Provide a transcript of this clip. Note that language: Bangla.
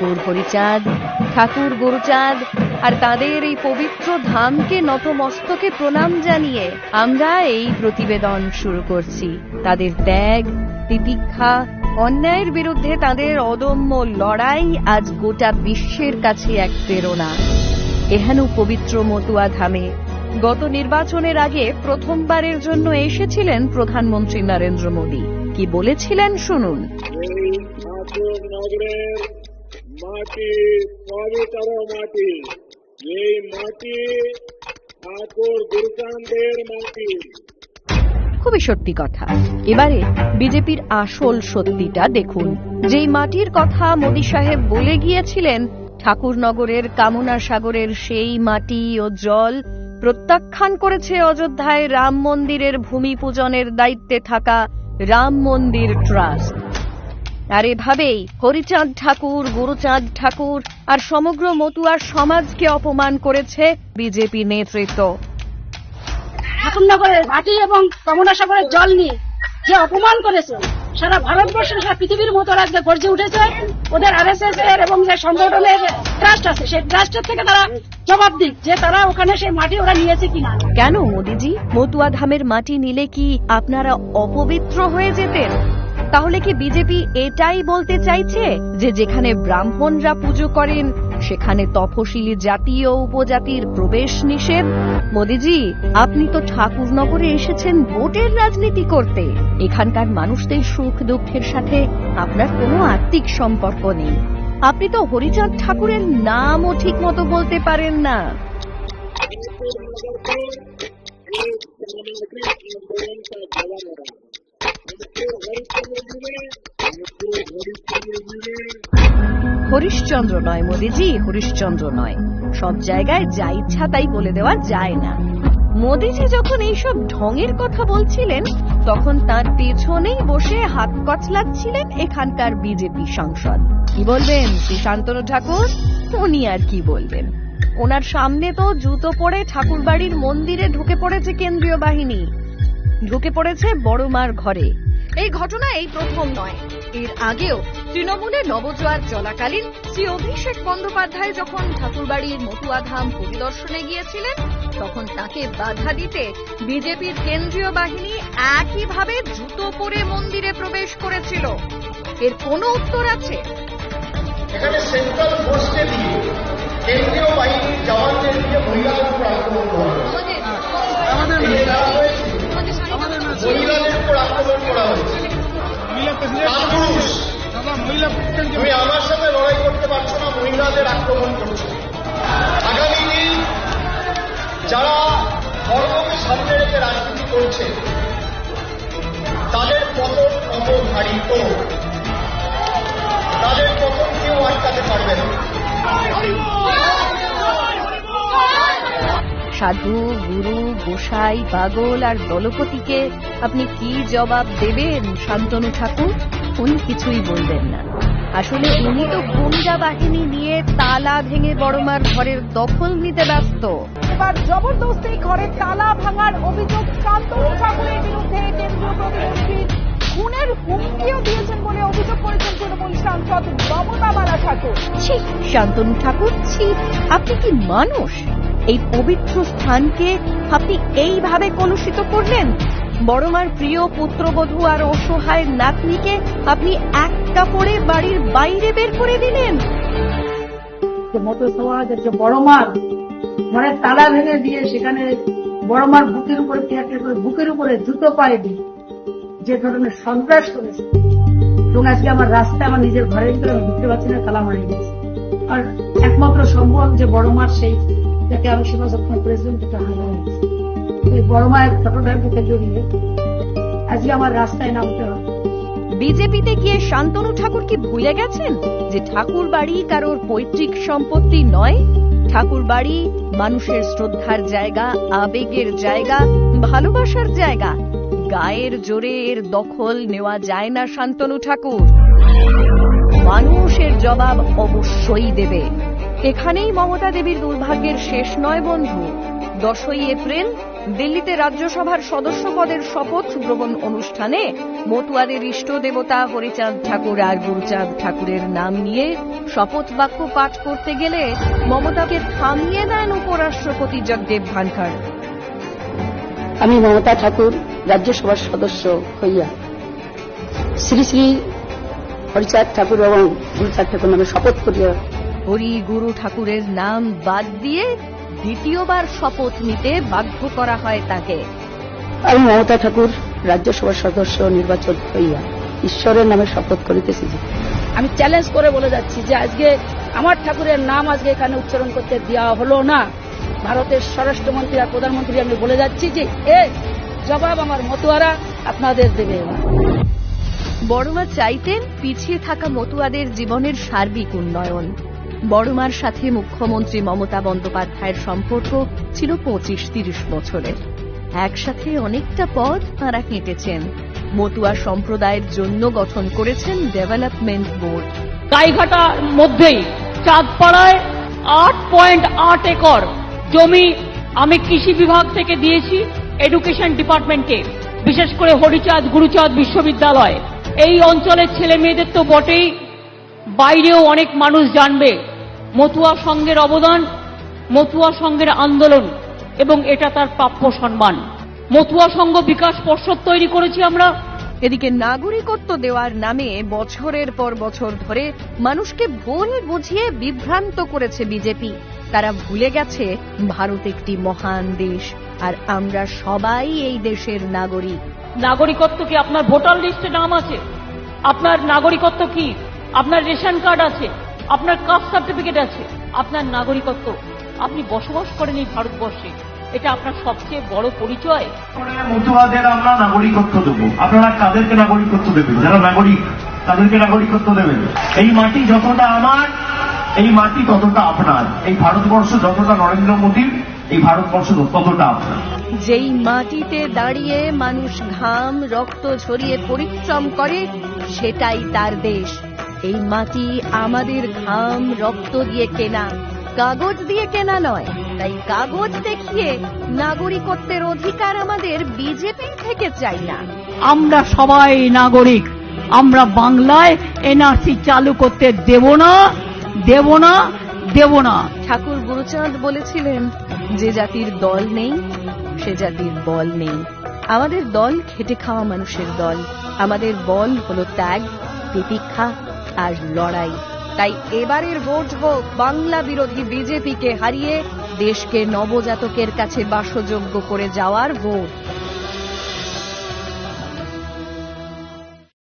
ঠাকুর হরিচাঁদ ঠাকুর গুরুচাঁদ, আর তাদের এই পবিত্র ধামকে নতমস্তকে প্রণাম জানিয়ে আমরা এই প্রতিবেদন শুরু করছি। তাদের ত্যাগ, তিতিক্ষা, অন্যায়ের বিরুদ্ধে তাদের অদম্য লড়াই আজ গোটা বিশ্বের কাছে এক প্রেরণা। এহেন পবিত্র মতুয়া ধামে গত নির্বাচনের আগে প্রথমবারের জন্য এসেছিলেন প্রধানমন্ত্রী নরেন্দ্র মোদী। কি বলেছিলেন শুনুন। মাটি পবিত্র মাটি এই মাটি ঠাকুর গুরুচাঁদের মাটি খুবই সত্যি কথা। এবারে বিজেপির আসল সত্যিটা দেখুন। যেই মাটির কথা মোদী সাহেব বলে গিয়েছিলেন, ঠাকুরনগরের কামনা সাগরের সেই মাটি ও জল প্রত্যাখ্যান করেছে অযোধ্যায় রাম মন্দিরের ভূমি পূজনের দায়িত্বে থাকা রাম মন্দির ট্রাস্ট। আর এভাবেই হরিচাঁদ ঠাকুর গুরুচাঁদ ঠাকুর আর সমগ্র মতুয়ার সমাজকে অপমান করেছে বিজেপি নেতৃত্ব। ঠাকুরনগরের মাটি এবং কমলা সাগরের জল নিয়ে যে অপমান করেছে সারা ভারতবর্ষের সারা পৃথিবীর মতো রাজ্যে গর্জে উঠেছে। ওদের আর এর এবং যে সংগঠনের ট্রাস্ট আছে সেই ট্রাস্টের থেকে তারা জবাব দিক যে তারা ওখানে সেই মাটি ওরা নিয়েছে কিনা। কেন মোদিজি? মতুয়া ধামের মাটি নিলে কি আপনারা অপবিত্র হয়ে যেতেন? তাহলে কি বিজেপি এটাই বলতে চাইছে যে যেখানে ব্রাহ্মণরা পুজো করেন সেখানে তফসিলি জাতি ও উপজাতির প্রবেশ নিষেধ মোদিজি আপনি তো ঠাকুরনগরে এসেছেন ভোটের রাজনীতি করতে এখানকার মানুষদের সুখ দুঃখের সাথে আপনার কোনো আত্মিক সম্পর্ক নেই আপনি তো হরিচাঁদ ঠাকুরের নামও ঠিক মতো বলতে পারেন না হরিশ্চন্দ্র নয় মোদিজি, হরিশ্চন্দ্র নয়। সব জায়গায় যা ইচ্ছা তাই বলে দেওয়া যায় না। মোদিজি যখন এইসব ঢঙের কথা বলছিলেন, তখন তার পেছনেই বসে হাত কচলাচ্ছিলেন এখানকার বিজেপি সাংসদ। কি বলবেন শ্রী শান্তনু ঠাকুর? উনি আর কি বলবেন? ওনার সামনে তো জুতো পরে ঠাকুরবাড়ির মন্দিরে ঢুকে পড়েছে কেন্দ্রীয় বাহিনী। ঢুকে পড়েছে বড়মার ঘরে। এই ঘটনা এই প্রথম নয়। এর আগেও তৃণমূলে নবজোয়ার চলাকালীন শ্রী অভিষেক বন্দ্যোপাধ্যায় যখন ঠাকুরবাড়ির মতুয়াধাম পরিদর্শনে গিয়েছিলেন তখন তাকে বাধা দিতে বিজেপির কেন্দ্রীয় বাহিনী একইভাবে জুতো পরে মন্দিরে প্রবেশ করেছিল। এর কোনো উত্তর আছে? এখানে সেন্ট্রাল ফোর্সকে দিয়ে কেন্দ্রীয় বাহিনীর জওয়ানদের দিয়ে মহিলাদের উপর আক্রমণ করা হয়েছে। তুমি আমার সাথে লড়াই করতে পারছ না, মহিলাদের আক্রমণ করছ। আগামী দিন যারা ধর্মকে সামনে রেখে রাজনীতি করছে, তাদের পতন অবধারিত সাধু গুরু গোসাই পাগল আর দলপতিকে আপনি কি জবাব দেবেন শান্তনু ঠাকুর? উনি কিছুই বলবেন না। আসলে উনি তো গুন্ডা বাহিনী নিয়ে তালা ভেঙে বড়মার ঘরের দখল নিতে ব্যস্ত। এবার জবরদস্তি ঘরের তালা ভাঙার অভিযোগ শান্তনু ঠাকুরের বিরুদ্ধে কেন্দ্রীয় প্রতিমন্ত্রীর খুনের হুমকিও দিয়েছেন বলে অভিযোগ করেছেন তৃণমূল সাংসদ মমতা বালা ঠাকুর ছি শান্তনু ঠাকুর ছি আপনি কি মানুষ? এই পবিত্র স্থানকে আপনি এইভাবে কলুষিত করলেন? বড়মার প্রিয় পুত্রবধূ আর অসহায় নাতনিকে আপনি এক কাপড়ে বাড়ির বাইরে বের করে দিলেন। ঘরের তালা ভেঙে দিয়ে সেখানে বুকের উপরে বুকের উপরে জুতো পায়ে যে ধরনের সন্ত্রাস করেছে। এবং আজকে আমার রাস্তায় আমার নিজের ঘরের ভিতরে আমি ঢুকতে পারছি না, তালা মারি গেছে আর একমাত্র সম্ভব যে বড় মার সেই যাকে আমি যখন প্রেসিডেন্ট এটা হারা হয়েছে এই বড় মায়ের ফটোটার ভিতরে জড়িয়ে আজকে আমার রাস্তায় নামতে হবে। বিজেপিতে গিয়ে শান্তনু ঠাকুর কি ভুলে গেছেন? যে ঠাকুর বাড়ি কারোর পৈতৃক সম্পত্তি নয়, ঠাকুর বাড়ি মানুষের শ্রদ্ধার জায়গা, আবেগের জায়গা, ভালোবাসার জায়গা। গায়ের জোরে এর দখল নেওয়া যায় না শান্তনু ঠাকুর। মানুষের জবাব অবশ্যই দেবে। এখানেই মমতা দেবীর দুর্ভাগ্যের শেষ নয় বন্ধু। দশই এপ্রিল, দিল্লিতে রাজ্যসভার সদস্য পদের শপথ গ্রহণ অনুষ্ঠানে মতুয়াদের ইষ্ট দেবতা হরিচাঁদ ঠাকুর আর গুরুচাঁদ ঠাকুরের নাম নিয়ে শপথ বাক্য পাঠ করতে গেলে মমতাকে থামিয়ে দেন উপরাষ্ট্রপতি জগদেব ধনখড় আমি মমতা ঠাকুর, রাজ্যসভার সদস্য হইয়া শ্রী শ্রী হরিচাঁদ ঠাকুর এবং গুরুচাঁদ ঠাকুর নামে শপথ করিয়া হরি গুরু ঠাকুরের নাম বাদ দিয়ে দ্বিতীয়বার শপথ নিতে বাধ্য করা হয় তাকে। আমি মমতা ঠাকুর রাজ্যসভার সদস্য নির্বাচন হইয়া ঈশ্বরের নামে শপথ করিতেছি আমি চ্যালেঞ্জ করে বলে যাচ্ছি যে আজকে আমার ঠাকুরের নাম আজকে এখানে উচ্চারণ করতে দেওয়া হলো না। ভারতের স্বরাষ্ট্রমন্ত্রী আর প্রধানমন্ত্রী আমি বলে যাচ্ছি যে এ জবাব আমার মতুয়ারা আপনাদের দেবে বড়মা চাইতেন পিছিয়ে থাকা মতুয়াদের জীবনের সার্বিক উন্নয়ন। বড়মার সাথে মুখ্যমন্ত্রী মমতা বন্দ্যোপাধ্যায়ের সম্পর্ক ছিল পঁচিশ তিরিশ বছরের। একসাথে অনেকটা পথ তাঁরা হেঁটেছেন মতুয়া সম্প্রদায়ের জন্য গঠন করেছেন ডেভেলপমেন্ট বোর্ড। গাইঘাটার মধ্যেই, চাঁদপাড়ায় আট পয়েন্ট আট একর জমি আমি কৃষি বিভাগ থেকে দিয়েছি এডুকেশন ডিপার্টমেন্টকে, বিশেষ করে হরিচাঁদ, গুরুচাঁদ বিশ্ববিদ্যালয়। এই অঞ্চলের ছেলে মেয়েদের তো বটেই বাইরেও অনেক মানুষ জানবে মতুয়া সংঘের অবদান মতুয়া সংঘের আন্দোলন এবং এটা তার প্রাপ্য সম্মান। মতুয়া সংঘ বিকাশ পর্ষদ তৈরি করেছি আমরা। এদিকে নাগরিকত্ব দেওয়ার নামে বছরের পর বছর ধরে মানুষকে ভুল বুঝিয়ে বিভ্রান্ত করেছে বিজেপি। তারা ভুলে গেছে ভারত একটি মহান দেশ আর আমরা সবাই এই দেশের নাগরিক। নাগরিকত্ব কি আপনার ভোটার লিস্টে নাম আছে? আপনার নাগরিকত্ব কি? আপনার রেশন কার্ড আছে আপনার কাস্ট সার্টিফিকেট আছে আপনার নাগরিকত্ব। আপনি বসবাস করেন এই ভারতবর্ষে। এটা আপনার সবচেয়ে বড় পরিচয়। মতুয়াদের আমরা নাগরিকত্ব দেবো। আপনারা কাদেরকে নাগরিকত্ব দেবেন? যারা নাগরিক তাদেরকে নাগরিকত্ব দেবেন? এই মাটি যতটা আমার এই মাটি ততটা আপনার। এই ভারতবর্ষ যতটা নরেন্দ্র মোদীর এই ভারতবর্ষ ততটা আপনার। যেই মাটিতে দাঁড়িয়ে মানুষ ঘাম রক্ত ঝরিয়ে পরিশ্রম করে সেটাই তার দেশ। এই মাটি আমাদের ঘাম রক্ত দিয়ে কেনা। কাগজ দিয়ে কেনা নয় তাই কাগজ দেখিয়ে নাগরিকত্বের অধিকার আমাদের বিজেপি থেকে চাই না। আমরা সবাই নাগরিক আমরা বাংলায় এনআরসি চালু করতে দেব না দেব না দেব না। ঠাকুর গুরুচাঁদ বলেছিলেন যে জাতির দল নেই সে জাতির বল নেই। আমাদের দল খেটে খাওয়া মানুষের দল। আমাদের বল হলো ত্যাগ প্রতীক্ষা আর লড়াই। তাই এবারের ভোট হোক, বাংলা বিরোধী বিজেপিকে হারিয়ে দেশকে নবজাতকের কাছে বাসযোগ্য করে যাওয়ার ভোট।